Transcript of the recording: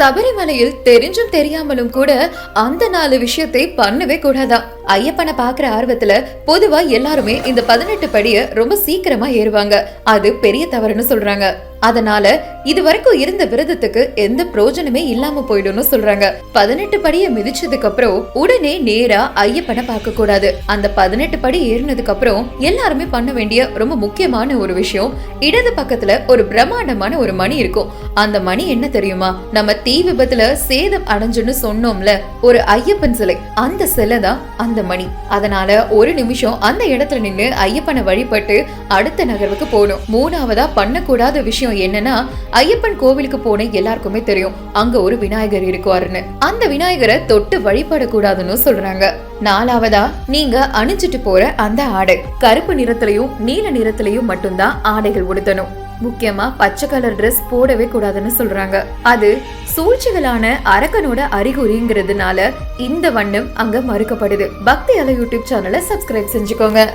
சபரிமலையில் தெரிஞ்சும் தெரியாமலும் கூட அந்த நாலு விஷயத்தை பண்ணவே கூடாதான் ஐயப்பனை பாக்குற ஆர்வத்துல பொதுவா எல்லாருமே இந்த பதினெட்டு படிய ரொம்ப சீக்கிரமா ஏறுவாங்க. அது பெரிய தவறுன்னு சொல்றாங்க. அதனால இது வரைக்கும் இருந்த விரதத்துக்கு எந்த பிரயோஜனமே இல்லாம போயிடும்னு சொல்றாங்க. பதினெட்டு படியை மிதிச்சதுக்கு அப்புறம் உடனே நேரா ஐயப்பனை பார்க்க கூடாது. அந்த பதினெட்டு படி ஏறினதுக்கு அப்புறம் எல்லாருமே பண்ண வேண்டிய ரொம்ப முக்கியமான ஒரு விஷயம் இடது பக்கத்துல ஒரு பிரம்மாண்டமான ஒரு மணி இருக்கும். அந்த மணி என்ன தெரியுமா? நம்ம தீ விபத்துல சேதம் அடைஞ்சுன்னு சொன்னோம்ல ஒரு ஐயப்பன் சிலை. அந்த சிலை தான் அந்த மணி. அதனால ஒரு நிமிஷம் அந்த இடத்துல நின்று ஐயப்பனை வழிபட்டு அடுத்த நகர்வுக்கு போகணும். மூணாவதா பண்ணக்கூடாத விஷயம் என்னன்னா ஐயப்பன் கோவிலுக்கு போன எல்லாருக்குமே தெரியும். அங்க ஒரு விநாயகர் இருக்குவாருன்னு. அந்த விநாயகரை தொட்டு வழிபடக்கூடாதுன்னு சொல்றாங்க. நாலாவதா நீங்க அணிஞ்சிட்டு போற அந்த ஆடை. கருப்பு நிறத்திலையும் நீல நிறத்திலையும் மட்டும்தான் ஆடைகள் உடுத்தணும். முக்கியமா பச்சை கலர் ட்ரெஸ் போடவே கூடாதுன்னு சொல்றாங்க. அது சூழ்ச்சிகளான அரக்கனோட அறிகுறிங்கிறதுனால இந்த வண்ணம் அங்க மறுக்கப்படுது. பக்தி அலை யூடியூப் சேனலை சப்ஸ்கிரைப் செஞ்சுக்கோங்க.